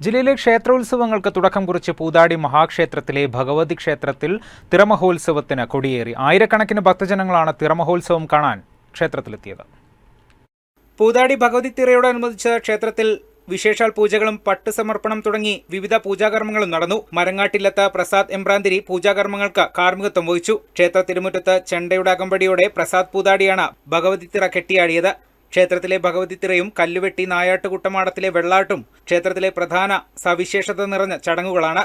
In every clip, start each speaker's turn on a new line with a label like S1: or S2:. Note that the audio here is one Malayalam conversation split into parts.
S1: ജില്ലയിലെ ക്ഷേത്രോത്സവങ്ങൾക്ക് തുടക്കം കുറിച്ച് പൂതാടി മഹാക്ഷേത്രത്തിലെ ഭഗവതി ക്ഷേത്രത്തിൽ തിറമഹോത്സവത്തിന് കൊടിയേറി. ആയിരക്കണക്കിന് ഭക്തജനങ്ങളാണ് തിരമഹോത്സവം കാണാൻ ക്ഷേത്രത്തിലെത്തിയത്. പൂതാടി ഭഗവതി തിറയോടനുബന്ധിച്ച് ക്ഷേത്രത്തിൽ വിശേഷാൽ പൂജകളും പട്ട് സമർപ്പണം തുടങ്ങി വിവിധ പൂജാകർമ്മങ്ങളും നടന്നു. മരങ്ങാട്ടില്ലത്ത് പ്രസാദ് എംബ്രാന്തിരി പൂജാകർമ്മങ്ങൾക്ക് കാർമ്മികത്വം വഹിച്ചു. ക്ഷേത്ര തിരുമുറ്റത്ത് ചെണ്ടയുടെ അകമ്പടിയോടെ പ്രസാദ് പൂതാടിയാണ് ഭഗവതി തിറ കെട്ടിയാടിയത്. ക്ഷേത്രത്തിലെ ഭഗവതി തിറയും കല്ലുവെട്ടി നായാട്ടുകുട്ടമാടത്തിലെ വെള്ളാട്ടും ക്ഷേത്രത്തിലെ പ്രധാന സവിശേഷത നിറഞ്ഞ ചടങ്ങുകളാണ്.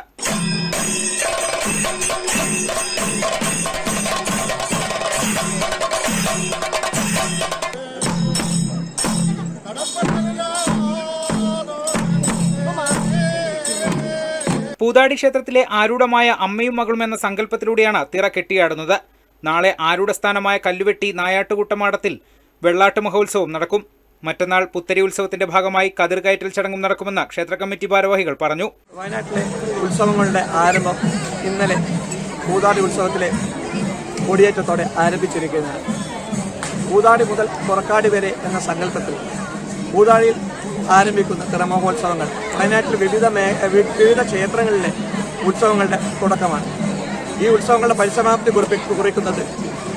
S1: പൂതാടി ക്ഷേത്രത്തിലെ ആരൂഢമായ അമ്മയും മകളും എന്ന സങ്കല്പത്തിലൂടെയാണ് തിറ കെട്ടിയാടുന്നത്. നാളെ ആരൂഢസ്ഥാനമായ കല്ലുവെട്ടി നായാട്ടുകുട്ടമാടത്തിൽ വെള്ളാട്ട് മഹോത്സവം നടക്കും. മറ്റന്നാൾ പുത്തരി ഉത്സവത്തിന്റെ ഭാഗമായി കതിർകയറ്റൽ ചടങ്ങും നടക്കുമെന്ന് ക്ഷേത്ര കമ്മിറ്റി ഭാരവാഹികൾ പറഞ്ഞു.
S2: വയനാട്ടിലെ ഉത്സവങ്ങളുടെ ആരംഭം ഇന്നലെ കൂതാടി ഉത്സവത്തിലെ കൊടിയേറ്റത്തോടെ ആരംഭിച്ചിരിക്കുകയാണ്. കൂതാടി മുതൽ പുറക്കാടി വരെ എന്ന സങ്കല്പത്തിൽ കൂതാടിയിൽ ആരംഭിക്കുന്ന തിറമഹോത്സവങ്ങൾ വയനാട്ടിൽ വിവിധ വിവിധ ക്ഷേത്രങ്ങളിലെ ഉത്സവങ്ങളുടെ തുടക്കമാണ്. ഈ ഉത്സവങ്ങളുടെ പരിസമാപ്തി കുറിപ്പിക്കുന്നത്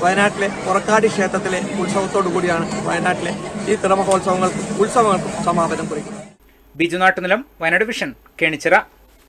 S2: വയനാട്ടിലെ പുറക്കാടി ക്ഷേത്രത്തിലെ ഉത്സവത്തോടു കൂടിയാണ് വയനാട്ടിലെ ഈ തിറമഹോത്സവങ്ങൾക്കും ഉത്സവങ്ങൾക്കും സമാപനം കുറിക്കുന്നത്.
S1: ബിജു നാട്ടുനിലം വയനാട് വിഷൻ കേണിച്ചിറ.